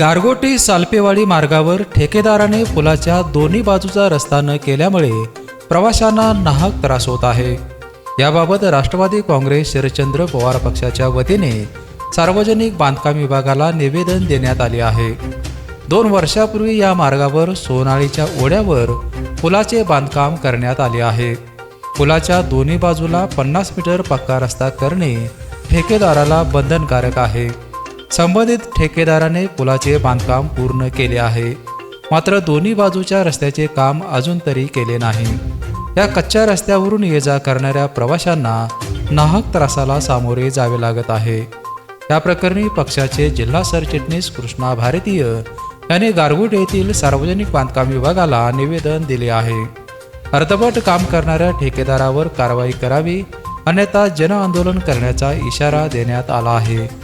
गारगोटी सालपेवाडी मार्गावर ठेकेदाराने पुलाच्या दोन्ही बाजूचा रस्ता न केल्यामुळे प्रवाशांना नाहक त्रास होत आहे. याबाबत राष्ट्रवादी काँग्रेस शरदचंद्र पवार पक्षाच्या वतीने सार्वजनिक बांधकाम विभागाला निवेदन देण्यात आले आहे. दोन वर्षापूर्वी या मार्गावर सोनाळीच्या ओढ्यावर पुलाचे बांधकाम करण्यात आले आहे. पुलाच्या दोन्ही बाजूला पन्नास मीटर पक्का रस्ता करणे ठेकेदाराला बंधनकारक आहे. संबंधित ठेकेदाराने पुलाचे बांधकाम पूर्ण केले आहे. मात्र दोन्ही बाजूच्या रस्त्याचे काम अजून तरी केले नाही. या कच्च्या रस्त्यावरून ये जा करणाऱ्या प्रवाशांना नाहक त्रासाला सामोरे जावे लागत आहे. या प्रकरणी पक्षाचे जिल्हा सरचिटणीस कृष्णा भारतीय यांनी गारगुट येथील सार्वजनिक बांधकाम विभागाला निवेदन दिले आहे. अर्धवट काम करणाऱ्या ठेकेदारावर कारवाई करावी अन्यथा जनआंदोलन करण्याचा इशारा देण्यात आला आहे.